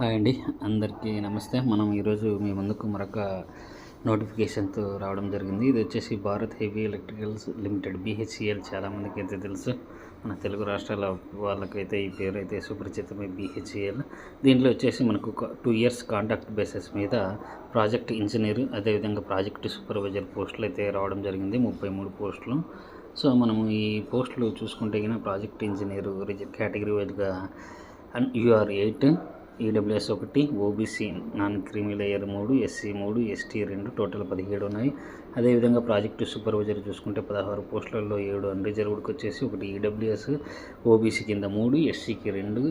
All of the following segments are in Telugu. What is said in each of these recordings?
హాయ్ అండి. అందరికీ నమస్తే. మనం ఈరోజు మీ ముందుకు మరొక నోటిఫికేషన్తో రావడం జరిగింది. ఇది వచ్చేసి Bharat heavy electricals limited BHCL. చాలామందికి అయితే తెలుసు. మన తెలుగు రాష్ట్రాల వాళ్ళకైతే ఈ పేరు అయితే సుపరిచితమే బీహెచ్సిఎల్. దీంట్లో వచ్చేసి మనకు టూ ఇయర్స్ కాంట్రాక్ట్ బేసిస్ మీద ప్రాజెక్ట్ ఇంజనీర్ అదేవిధంగా ప్రాజెక్ట్ సూపర్వైజర్ పోస్టులు అయితే రావడం జరిగింది. ముప్పై మూడు పోస్టులు. సో మనము ఈ పోస్టులు చూసుకుంటే కనుక ప్రాజెక్ట్ ఇంజనీర్ కేటగిరీ వైజ్గా యూఆర్ ఎయిట్. ఈడబ్ల్యూఎస్ ఒకటి ఓబీసీ నాన్ క్రీమీ లేయర్ మూడు ఎస్సీ మూడు ఎస్టీ రెండు టోటల్ పదిహేడు ఉన్నాయి. అదేవిధంగా ప్రాజెక్టు సూపర్వైజర్ చూసుకుంటే పదహారు పోస్టులలో ఏడు అన్రిజర్వ్డ్కి వచ్చేసి ఒకటి ఈడబ్ల్యూఎస్ ఓబీసీ కింద మూడు ఎస్సీకి రెండు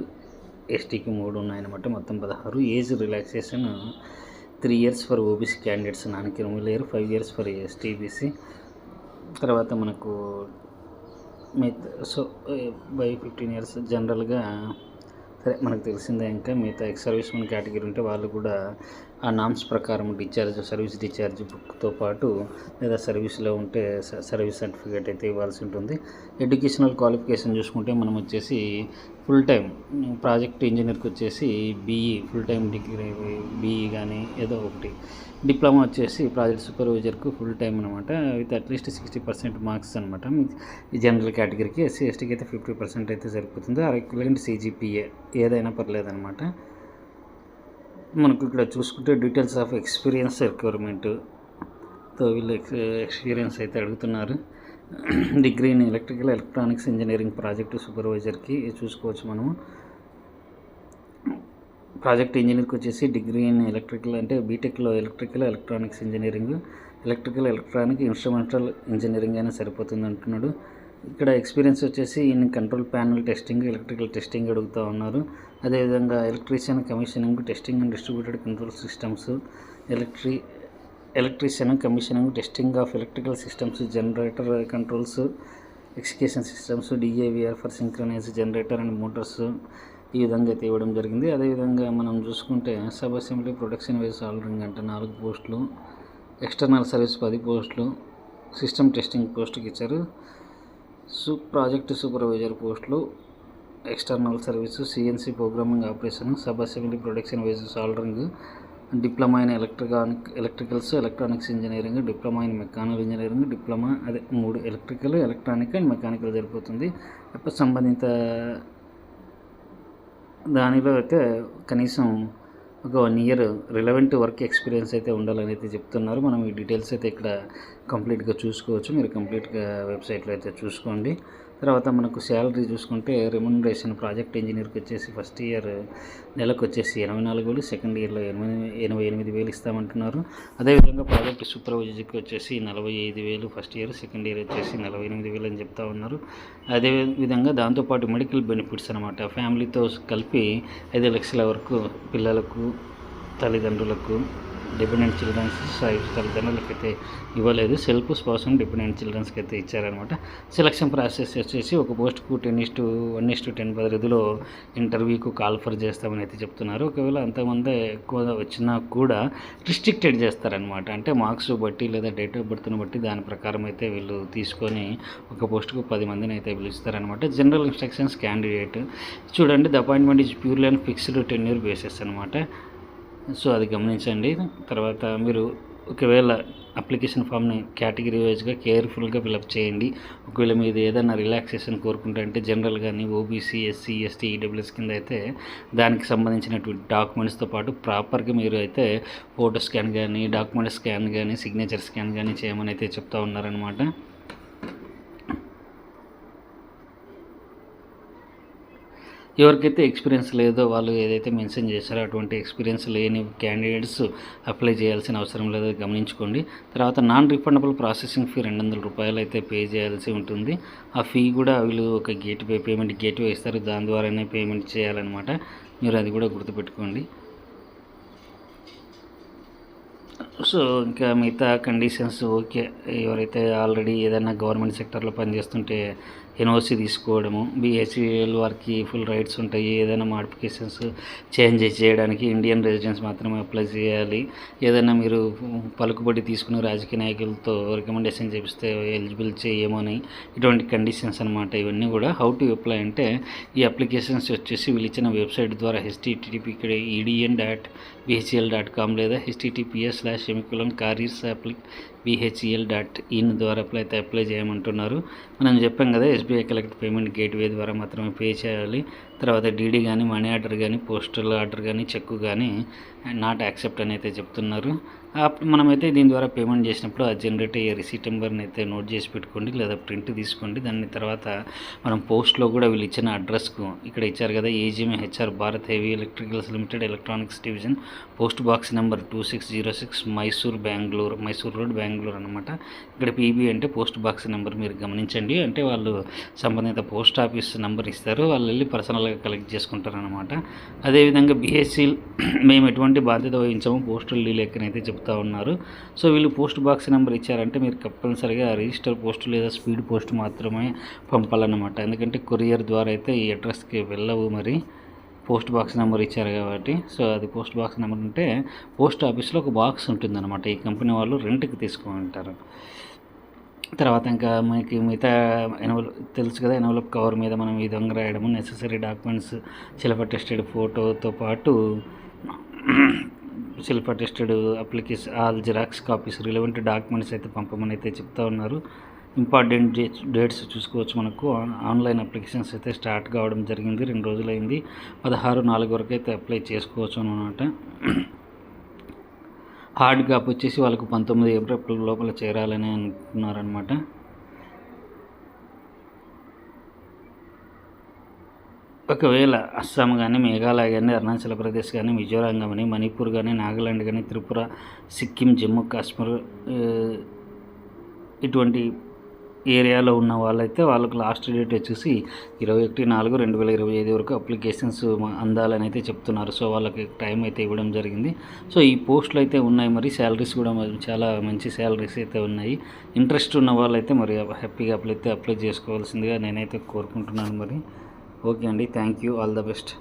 ఎస్టీకి మూడు ఉన్నాయన్నమాట మొత్తం పదహారు. Age relaxation three years for OBC candidates non creamy layer five years for STBC. తర్వాత మనకు మిగతా సో బై ఫిఫ్టీన్ ఇయర్స్ జనరల్గా సరే మనకు తెలిసిందే ఇంకా మిగతా ఎక్స్ సర్వీస్ మెన్ కేటగిరీ ఉంటే వాళ్ళు కూడా ఆ నామ్స్ ప్రకారం డిశ్చార్జ్ సర్వీస్ డిశ్చార్జ్ బుక్తో పాటు లేదా సర్వీస్లో ఉంటే స- సర్వీస్ సర్టిఫికేట్ అయితే ఇవ్వాల్సి ఉంటుంది. ఎడ్యుకేషనల్ క్వాలిఫికేషన్ చూసుకుంటే మనం వచ్చేసి ఫుల్ టైం ప్రాజెక్ట్ ఇంజనీర్కి వచ్చేసి BE full time degree BE కానీ ఏదో ఒకటి. డిప్లొమా వచ్చేసి ప్రాజెక్ట్ సూపర్వైజర్కు ఫుల్ టైం అనమాట with at least sixty percent marks అనమాట జనరల్ కేటగిరీకి ఎస్సీ ఎస్టీకి అయితే ఫిఫ్టీ పర్సెంట్ అయితే సరిపోతుంది. ఆ ఎక్వలెంట్ సీజీపీఏ ఏదైనా పర్లేదన్నమాట. మనకు ఇక్కడ చూసుకుంటే డీటెయిల్స్ ఆఫ్ ఎక్స్పీరియన్స్ రిక్వైర్మెంటుతో వీళ్ళు ఎక్స్ ఎక్స్పీరియన్స్ అయితే అడుగుతున్నారు. Degree in electrical electronics engineering project సూపర్వైజర్కి చూసుకోవచ్చు మనము. ప్రాజెక్ట్ ఇంజనీర్కి వచ్చేసి డిగ్రీ ఇన్ ఎలక్ట్రికల్ అంటే బీటెక్లో electrical electronics engineering electrical electronic instrumental engineering అయినా సరిపోతుంది అంటున్నాడు. ఇక్కడ ఎక్స్పీరియన్స్ వచ్చేసి ఈయన control panel testing electrical testing అడుగుతూ ఉన్నారు. అదేవిధంగా electrician commissioning testing and distributed control systems electri electrician commissioning testing of electrical systems generator controls execution systems DAVR for synchronize generator and motors ఈ విధంగా అయితే ఇవ్వడం జరిగింది. అదేవిధంగా మనం చూసుకుంటే sub assembly production wise soldering అంటే నాలుగు పోస్టులు ఎక్స్టర్నల్ సర్వీస్ పది పోస్టులు సిస్టమ్ టెస్టింగ్ పోస్ట్కి ఇచ్చారు. సు ప్రాజెక్ట్ సూపర్వైజర్ పోస్టులు external service CNC programming operation sub assembly production wise soldering diploma in electronic electricals electronics engineering diploma in mechanical engineering diploma అదే మూడు ఎలక్ట్రికల్ ఎలక్ట్రానిక్ అండ్ మెకానికల్ జరిపోతుంది. అప్పుడు సంబంధిత దానిలో అయితే కనీసం ఒక one year relevant work experience అయితే ఉండాలని అయితే చెప్తున్నారు. మనం ఈ డీటెయిల్స్ అయితే ఇక్కడ కంప్లీట్గా చూసుకోవచ్చు. మీరు కంప్లీట్గా వెబ్సైట్లో అయితే చూసుకోండి. తర్వాత మనకు శాలరీ చూసుకుంటే రెమ్యునరేషన్ ప్రాజెక్ట్ ఇంజనీర్కి వచ్చేసి ఫస్ట్ ఇయర్ నెలకు వచ్చేసి ఎనభై నాలుగు వేలు సెకండ్ ఇయర్లో ఎనభై ఎనభై ఎనిమిది వేలు ఇస్తామంటున్నారు. అదేవిధంగా ప్రాజెక్ట్ సూపర్వైజర్కి వచ్చేసి నలభై ఐదు వేలు ఫస్ట్ ఇయర్ సెకండ్ ఇయర్ వచ్చేసి నలభై ఎనిమిది వేలు అని చెప్తా ఉన్నారు. అదే విధంగా దాంతోపాటు మెడికల్ బెనిఫిట్స్ అనమాట ఫ్యామిలీతో కలిపి ఐదు లక్షల వరకు పిల్లలకు తల్లిదండ్రులకు డిపెండెంట్ చిల్డ్రన్స్ తల్లిదండ్రులకి అయితే ఇవ్వలేదు. సెల్ఫ్ స్పౌస్ డిపెండెంట్ చిల్డ్రన్స్కి అయితే ఇచ్చారనమాట సెలక్షన్ ప్రాసెస్ వచ్చేసి ఒక పోస్ట్కు ten is to one is to ten పరిధిలో ఇంటర్వ్యూకు కాల్ ఫర్ చేస్తామని అయితే చెప్తున్నారు. ఒకవేళ అంతమంది ఎక్కువ వచ్చినా కూడా రిస్ట్రిక్టెడ్ చేస్తారనమాట అంటే మార్క్స్ బట్టి లేదా డేట్ ఆఫ్ బర్త్ను బట్టి దాని ప్రకారం అయితే వీళ్ళు తీసుకొని ఒక పోస్టుకు పది మందిని అయితే పిలుస్తారనమాట జనరల్ ఇన్స్ట్రక్షన్స్ క్యాండిడేట్. చూడండి the appointment is purely and fixed tenure bases basis అనమాట సో అది గమనించండి. తర్వాత మీరు ఒకవేళ అప్లికేషన్ ఫామ్ని కేటగిరీ వైజ్గా కేర్ఫుల్గా ఫిలప్ చేయండి. ఒకవేళ మీరు ఏదైనా రిలాక్సేషన్ కోరుకుంటారంటే జనరల్ కానీ ఓబీసీ ఎస్సీ ఎస్టీ ఈడబ్ల్యూఎస్ కింద అయితే దానికి సంబంధించినటువంటి డాక్యుమెంట్స్తో పాటు ప్రాపర్గా మీరు అయితే ఫోటో స్కాన్ కానీ డాక్యుమెంట్ స్కాన్ కానీ సిగ్నేచర్ స్కాన్ కానీ చేయమని అయితే చెప్తా ఉన్నారనమాట ఎవరికైతే ఎక్స్పీరియన్స్ లేదో వాళ్ళు ఏదైతే మెన్షన్ చేశారో అటువంటి ఎక్స్పీరియన్స్ లేని క్యాండిడేట్స్ అప్లై చేయాల్సిన అవసరం లేదో గమనించుకోండి. తర్వాత నాన్ రిఫండబుల్ ప్రాసెసింగ్ ఫీ రెండు వందల రూపాయలు అయితే పే చేయాల్సి ఉంటుంది. ఆ ఫీ కూడా వీళ్ళు ఒక gateway payment gateway ఇస్తారు. దాని ద్వారానే పేమెంట్ చేయాలన్నమాట. మీరు అది కూడా గుర్తుపెట్టుకోండి. సో ఇంకా మిగతా కండిషన్స్ ఓకే. ఎవరైతే ఆల్రెడీ ఏదైనా గవర్నమెంట్ సెక్టర్లో పనిచేస్తుంటే ఎన్ఓసి తీసుకోవడము బిహెచ్ఎల్ వారికి ఫుల్ రైట్స్ ఉంటాయి ఏదైనా మాడిఫికేషన్స్ చేంజ్ చేయడానికి ఇండియన్ రెసిడెన్స్ మాత్రమే అప్లై చేయాలి. ఏదైనా మీరు పలుకుబడి తీసుకుని రాజకీయ నాయకులతో రికమెండేషన్ చేపిస్తే ఎలిజిబుల్ చేయమో అని ఇటువంటి కండిషన్స్ అనమాట ఇవన్నీ కూడా హౌ టు అప్లై అంటే ఈ అప్లికేషన్స్ వచ్చేసి వీళ్ళు ఇచ్చిన వెబ్సైట్ ద్వారా హెచ్టిటిపి ఇక్కడ EDN dot BHL dot com లేదా హెచ్టిటిపిఎస్ స్లాష్ ఎమికులం కారీర్స్ అప్లిక్ బిహెచ్ఈఎల్ డాట్ ఇన్ ద్వారా అప్లై అయితే అప్లై చేయమంటున్నారు. మనం చెప్పాం కదా ఎస్బీఐ కలెక్ట్ పేమెంట్ గేట్వే ద్వారా మాత్రమే పే చేయాలి. తర్వాత డీడీ కానీ మనీ ఆర్డర్ కానీ పోస్టల్ ఆర్డర్ కానీ చెక్ కానీ నాట్ యాక్సెప్ట్ అని అయితే చెప్తున్నారు. అప్పుడు మనమైతే దీని ద్వారా పేమెంట్ చేసినప్పుడు ఆ జనరేట్ అయ్యే రిసీట్ నెంబర్ని అయితే నోట్ చేసి పెట్టుకోండి లేదా ప్రింట్ తీసుకోండి. దాని తర్వాత మనం పోస్ట్లో కూడా వీళ్ళు ఇచ్చిన అడ్రస్కు ఇక్కడ ఇచ్చారు కదా AGM HR Bharat heavy electricals limited electronics division post box number two six zero six Mysore Bengaluru Mysore road Bengaluru అనమాట ఇక్కడ పీబీ అంటే పోస్ట్ బాక్స్ నెంబర్ మీరు గమనించండి. అంటే వాళ్ళు సంబంధిత పోస్ట్ ఆఫీస్ నెంబర్ ఇస్తారు. వాళ్ళు వెళ్ళి పర్సనల్గా కలెక్ట్ చేసుకుంటారు అనమాట అదేవిధంగా బీఎస్సీ మేము ఎటువంటి బాధ్యత వహించాము. పోస్టులు లేకనైతే చెప్తా ఉన్నారు. సో వీళ్ళు పోస్ట్ బాక్స్ నెంబర్ ఇచ్చారంటే మీరు కంపల్సరిగా రిజిస్టర్ పోస్ట్ లేదా స్పీడ్ పోస్ట్ మాత్రమే పంపాలన్నమాట. ఎందుకంటే కొరియర్ ద్వారా అయితే ఈ అడ్రస్కి వెళ్ళవు మరి. పోస్ట్ బాక్స్ నెంబర్ ఇచ్చారు కాబట్టి. సో అది పోస్ట్ బాక్స్ నెంబర్ ఉంటే పోస్ట్ ఆఫీస్లో ఒక బాక్స్ ఉంటుందన్నమాట. ఈ కంపెనీ వాళ్ళు రెంట్కి తీసుకుంటారు. తర్వాత ఇంకా మనకి మిగతా ఎనవల్ తెలుసు కదా ఎనవలప్ కవర్ మీద మనం ఈ దొంగ రాయడము నెససరీ డాక్యుమెంట్స్ శిల్ప టెస్టెడ్ ఫోటోతో పాటు self tested application all xerox copies relevant documents అయితే పంపమని అయితే చెప్తా ఉన్నారు. ఇంపార్టెంట్ డేట్స్ డేట్స్ చూసుకోవచ్చు మనకు. ఆన్- ఆన్లైన్ అప్లికేషన్స్ అయితే స్టార్ట్ కావడం జరిగింది. రెండు రోజులైంది. పదహారు నాలుగు వరకు అయితే అప్లై చేసుకోవచ్చు అనమాట హార్డ్ గ్యాప్ వచ్చేసి వాళ్ళకు పంతొమ్మిది ఏప్రిల్ లోపల చేరాలని అనుకున్నారనమాట ఒకవేళ అస్సాం కానీ మేఘాలయ కానీ అరుణాచల్ ప్రదేశ్ కానీ మిజోరాం కానీ మణిపూర్ కానీ నాగాలాండ్ కానీ త్రిపుర సిక్కిం జమ్మూ కాశ్మీర్ ఇటువంటి ఏరియాలో ఉన్న వాళ్ళైతే వాళ్ళకు లాస్ట్ డేట్ వచ్చేసి ఇరవై ఒకటి నాలుగు రెండు వేల ఇరవై ఐదు వరకు అప్లికేషన్స్ అందాలని అయితే చెప్తున్నారు. సో వాళ్ళకి టైం అయితే ఇవ్వడం జరిగింది. సో ఈ పోస్టులు అయితే ఉన్నాయి. మరి శాలరీస్ కూడా చాలా మంచి శాలరీస్ అయితే ఉన్నాయి. ఇంట్రెస్ట్ ఉన్న వాళ్ళైతే మరి హ్యాపీగా అప్లై అయితే అప్లై చేసుకోవాల్సిందిగా నేనైతే కోరుకుంటున్నాను. మరి ఓకే అండి. Thank you all the best